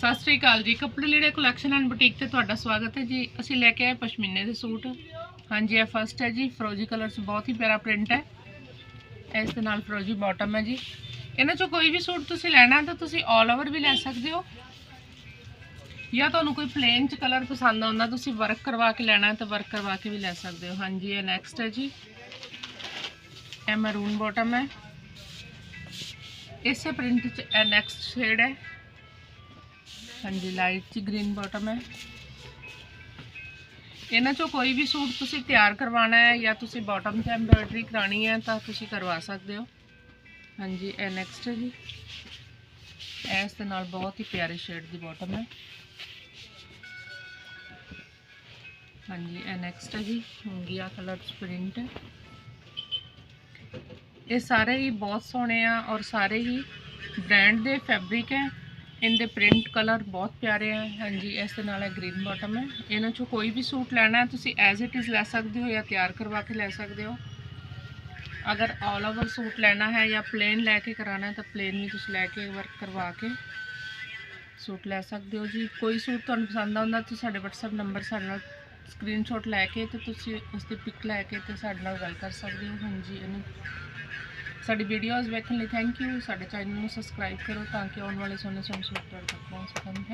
ਸਤਿ ਸ੍ਰੀ ਅਕਾਲ ਜੀ। ਕੱਪੜੇ ਲੀੜੇ ਕਲੈਕਸ਼ਨ ਐਂਡ ਬੁਟੀਕ ਤੇ ਤੁਹਾਡਾ ਸਵਾਗਤ ਹੈ ਜੀ। ਅਸੀਂ ਲੈ ਕੇ ਆਏ ਪਸ਼ਮੀਨੇ ਦੇ ਸੂਟ। ਹਾਂਜੀ, ਇਹ ਫਸਟ ਹੈ ਜੀ। ਫਰੋਜੀ ਕਲਰ 'ਚ ਬਹੁਤ ਹੀ ਪਿਆਰਾ ਪ੍ਰਿੰਟ ਹੈ। ਇਸ ਦੇ ਨਾਲ ਫਰੋਜੀ ਬਾਟਮ ਹੈ ਜੀ। ਇਹਨਾਂ 'ਚੋਂ ਕੋਈ ਵੀ ਸੂਟ ਤੁਸੀਂ ਲੈਣਾ ਤਾਂ ਤੁਸੀਂ 올 ਓਵਰ ਵੀ ਲੈ ਸਕਦੇ ਹੋ। ਜਾਂ ਤੁਹਾਨੂੰ ਕੋਈ ਪਲੇਨ 'ਚ ਕਲਰ ਪਸੰਦ ਆਉਂਦਾ, ਤੁਸੀਂ ਵਰਕ ਕਰਵਾ ਕੇ ਲੈਣਾ ਤਾਂ ਵਰਕ ਕਰਵਾ ਕੇ ਵੀ ਲੈ ਸਕਦੇ ਹੋ। ਹਾਂਜੀ, ਇਹ ਨੈਕਸਟ ਹੈ ਜੀ। ਇਹ ਮਰੂਨ ਬਾਟਮ ਹੈ। ਇਸੇ ਪ੍ਰਿੰਟ 'ਚ ਇਹ ਨੈਕਸਟ ਸ਼ੇਡ ਹੈ। ਹਾਂਜੀ ਲਾਈਟ ਚ ਗ੍ਰੀਨ ਬਾਟਮ ਹੈ। ਇਹਨਾਂ ਚੋਂ ਕੋਈ ਵੀ ਸੂਟ ਤੁਸੀਂ ਤਿਆਰ ਕਰਵਾਉਣਾ ਹੈ ਜਾਂ ਤੁਸੀਂ ਬਾਟਮ ਤੇ ਐਮਬ੍ਰਾਇਡਰੀ ਕਰਾਣੀ ਹੈ, ਤਾਂ ਤੁਸੀਂ ਕਰਵਾ ਸਕਦੇ ਹੋ। ਹਾਂਜੀ, ਇਹ ਨੈਕਸਟ ਹੈ ਜੀ। ਇਸ ਦੇ ਨਾਲ ਬਹੁਤ ਹੀ ਪਿਆਰੇ ਸ਼ੇਡ ਦੀ ਬਾਟਮ ਹੈ। ਹਾਂਜੀ, ਇਹ ਨੈਕਸਟ ਹੈ ਜੀ ਮੁੰਗੀਆ ਕਲਰ ਚ ਪ੍ਰਿੰਟ ਇਹ ਸਾਰੇ ਹੀ ਬਹੁਤ ਸੋਹਣੇ ਆ ਔਰ ਸਾਰੇ ਹੀ ਬ੍ਰਾਂਡ ਦੇ ਫੈਬਰਿਕ ਹੈ। ਇਹਦੇ ਪ੍ਰਿੰਟ ਕਲਰ ਬਹੁਤ ਪਿਆਰੇ ਆ। ਹਾਂਜੀ, ਇਸ ਦੇ ਨਾਲ ਇਹ ਗ੍ਰੀਨ ਬਾਟਮ ਹੈ। ਇਹਨਾਂ ਚੋਂ ਕੋਈ ਵੀ ਸੂਟ ਲੈਣਾ ਤੁਸੀਂ ਐਜ਼ ਇਟ ਇਜ਼ ਲੈ ਸਕਦੇ ਹੋ ਜਾਂ ਤਿਆਰ ਕਰਵਾ ਕੇ ਲੈ ਸਕਦੇ ਹੋ। ਅਗਰ ਆਲ ਓਵਰ ਸੂਟ ਲੈਣਾ ਹੈ ਜਾਂ ਪਲੇਨ ਲੈ ਕੇ ਕਰਾਣਾ ਹੈ, ਤਾਂ ਪਲੇਨ ਵੀ ਤੁਸੀਂ ਲੈ ਕੇ ਵਰਕ ਕਰਵਾ ਕੇ ਸੂਟ ਲੈ ਸਕਦੇ ਹੋ ਜੀ। ਕੋਈ ਸੂਟ ਤੁਹਾਨੂੰ ਪਸੰਦ ਆਉਂਦਾ ਤੁਸੀਂ ਸਾਡੇ WhatsApp ਨੰਬਰ ਸਾਡੇ ਨਾਲ ਸਕਰੀਨਸ਼ਾਟ ਲੈ ਕੇ ਤੇ ਤੁਸੀਂ ਉਸ ਦੀ ਪਿਕ ਲੈ ਕੇ ਤੇ ਸਾਡੇ ਨਾਲ ਗੱਲ ਕਰ ਸਕਦੇ ਹੋ। ਹਾਂਜੀ, ਇਹਨੂੰ ਸਾਡੀ ਵੀਡੀਓਜ਼ ਵੇਖਣ ਲਈ ਥੈਂਕ ਯੂ ਸਾਡੇ ਚੈਨਲ ਨੂੰ ਸਬਸਕ੍ਰਾਈਬ ਕਰੋ ਤਾਂ ਕਿ ਆਉਣ ਵਾਲੇ ਸੋਹਣੇ ਸੋਹਣੇ ਸੂਟ ਤੁਹਾਡੇ ਤੱਕ ਪਹੁੰਚ ਸਕਣ। ਥੈਂਕ